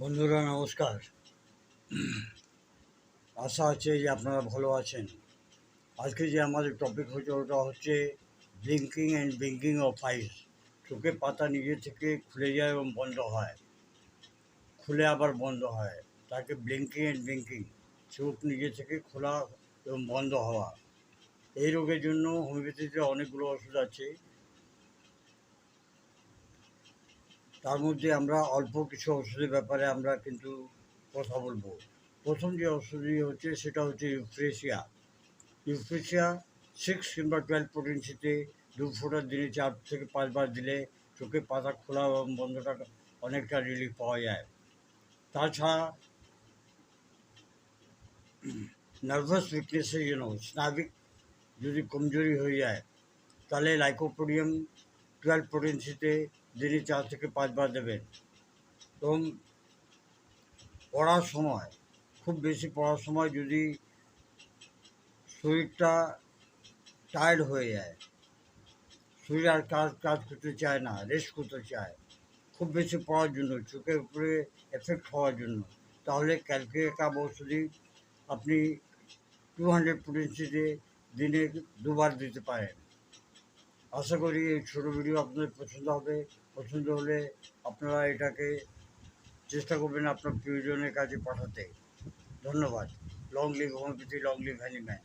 বন্ধুরা, নমস্কার। আশা আছে যে আপনারা ভালো আছেন। আজকে যে আমাদের টপিক হচ্ছে ওটা হচ্ছে blinking and blinking of eyes চোখের পাতা নিজে থেকে খুলে যায় এবং বন্ধ হয়। খুলে আবার বন্ধ হয়। তাকে ব্লিঙ্কিং অ্যান্ড ব্লিঙ্কিং চোখ নিজে থেকে খোলা এবং বন্ধ হওয়া। এই রোগের জন্য হোমিওপ্যাথিতে অনেকগুলো ওষুধ আছে। তার মধ্যে আমরা অল্প কিছু ওষুধের ব্যাপারে আমরা কিন্তু কথা বলব। প্রথম যে ওষুধটি হচ্ছে সেটা হচ্ছে ইউফ্রেশিয়া। ইউফ্রেশিয়া সিক্স কিংবা টুয়েলভ পোটেন্সিতে দু ফোটার দিনে চার থেকে পাঁচবার দিলে চোখে পাতা খোলা এবং বন্ধটা অনেকটা রিলিফ পাওয়া যায়। তাছাড়া নার্ভাস উইকনেসের জন্য, স্নাবিক যদি কমজোরি হয়ে যায়, তাহলে লাইকোপোডিয়াম টুয়েলভ পোটেন্সিতে দিনে চার থেকে পাঁচবার দেবেন এবং পড়ার সময়, খুব বেশি পড়ার সময় যদি শরীরটা টায়ার্ড হয়ে যায়, শরীর আর কাজ কাজ করতে চায় না রেস্ট করতে চায়, খুব বেশি পড়ার জন্য, চোখের উপরে এফেক্ট হওয়ার জন্য, তাহলে কাপ ওষুধই আপনি টু হান্ড্রেড পোটেন্সিতে দিনে দুবার দিতে পারেন। আশা করি এই ছোটো ভিডিও আপনাদের পছন্দ হবে। পছন্দ হলে আপনারা এটাকে চেষ্টা করবেন আপনার প্রিয়জনের কাছে পাঠাতে। ধন্যবাদ। Long live homeopathy long live Hahnemann